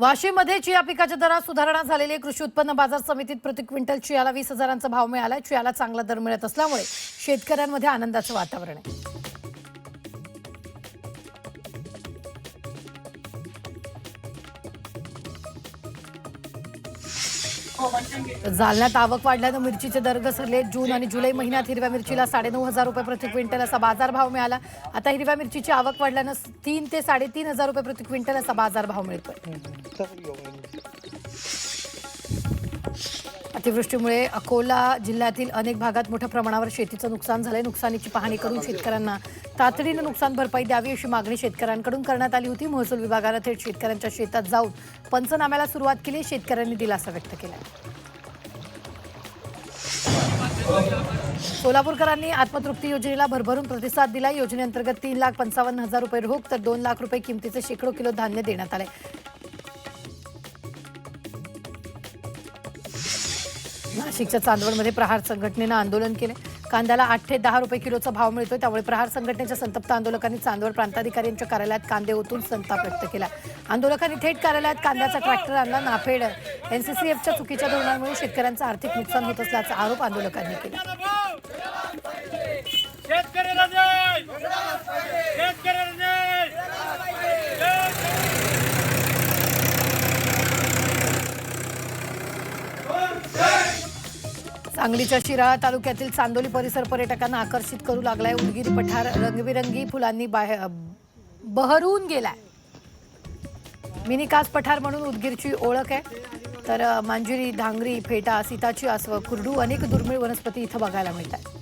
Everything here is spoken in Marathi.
वाशिममध्ये चिया पिकाच्या दरात सुधारणा झालेली आहे. कृषी उत्पन्न बाजार समितीत प्रति क्विंटल चियाला वीस हजारांचा भाव मिळाला चियाला चांगला दर मिळत असल्यामुळे शेतकऱ्यांमध्ये आनंदाचं वातावरण आहे जालन्यात आवक वाढल्यानं मिरचीचे दर घसरले. जून आणि जुलै महिन्यात हिरव्या मिरचीला साडेनऊ हजार रुपये प्रति क्विंटल असा बाजारभाव मिळाला. आता हिरव्या मिरचीची आवक वाढल्यानं तीन ते साडेतीन हजार रुपये प्रति क्विंटल असा बाजारभाव मिळतोय. अतिवृष्टीमुळे अकोला जिल्ह्यातील अनेक भागात मोठ्या प्रमाणावर शेतीचं नुकसान झालंय. नुकसानीची पाहणी करून शेतकऱ्यांना तातडीनं नुकसान भरपाई द्यावी अशी मागणी शेतकऱ्यांकडून करण्यात आली होती. महसूल विभागानं थेट शेतकऱ्यांच्या शेतात जाऊन पंचनाम्याला सुरुवात केली. शेतकऱ्यांनी दिलासा व्यक्त केला. सोलापूरकरांनी आत्मतृप्ती योजनेला भरभरून प्रतिसाद दिला योजनेअंतर्गत तीन लाख पंचावन्न हजार रुपये रोख तर दोन लाख रुपये किमतीचे शेकडो किलो धान्य देण्यात आले नाशिकच्या चांदवडमध्ये प्रहार संघटनेनं आंदोलन केले. कांद्याला आठ ते दहा रुपये किलोचा भाव मिळतोय. त्यामुळे प्रहार संघटनेच्या संतप्त आंदोलकांनी चांदवड प्रांताधिकारी यांच्या कार्यालयात कांदे ओतून संताप व्यक्त केला. आंदोलकांनी थेट कार्यालयात कांद्याचा ट्रॅक्टर आणला. नाफेड एनसीसीएफच्या चुकीच्या धोरणामुळे शेतकऱ्यांचं आर्थिक नुकसान होत असल्याचा आरोप आंदोलकांनी केला. सांगलीच्या शिराळा तालुक्यातील चांदोली परिसर पर्यटकांना आकर्षित करू लागलाय. उदगीर पठार रंगबिरंगी फुलांनी बाहेर बहरून गेलाय. मिनिकास पठार म्हणून उदगीरची ओळख आहे. तर मांजुरी धांगरी फेटा सीताची आसव कुरडू अनेक दुर्मिळ वनस्पती इथं बघायला मिळतात.